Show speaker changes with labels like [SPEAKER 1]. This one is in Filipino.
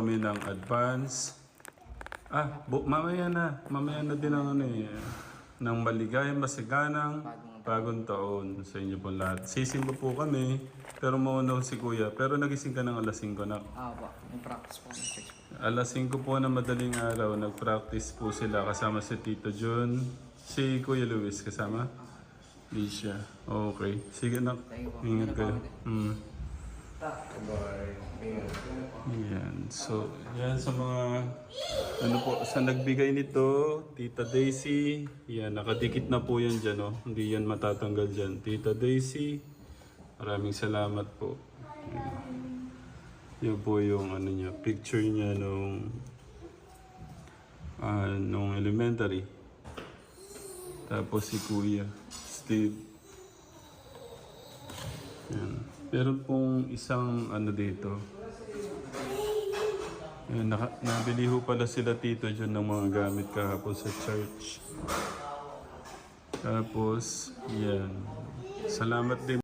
[SPEAKER 1] kami ng advance. Ah, bu- mamaya na. Mamaya na din ang ano eh. Ng maligayang masiganang bagong taon sa inyo po lahat. Sisimba po kami, pero mauna si Kuya. Pero nagising ka ng alas 5 na.
[SPEAKER 2] Ah, po. Yung practice po sa church po.
[SPEAKER 1] Alas 5 po na madaling araw, nag-practice po sila kasama si Tito John. Si Kuya Luis kasama? Di siya. Okay. Sige na.
[SPEAKER 2] Thank you po.
[SPEAKER 1] Ingat kayo. Mm.
[SPEAKER 3] Bye.
[SPEAKER 1] So, yan sa mga ano po, sa nagbigay nito, Tita Daisy. Yan, nakadikit na po yan dyan, oh. Hindi yan matatanggal dyan. Tita Daisy, maraming salamat po. Yan. Yan po yung ano niya, picture niya nung ah, nung elementary. Tapos si Kuya, Steve. Yan. Meron pong isang ano dito. Nabili ho pala sila tito dyan ng mga gamit kahapon sa church. Tapos, yan. Salamat din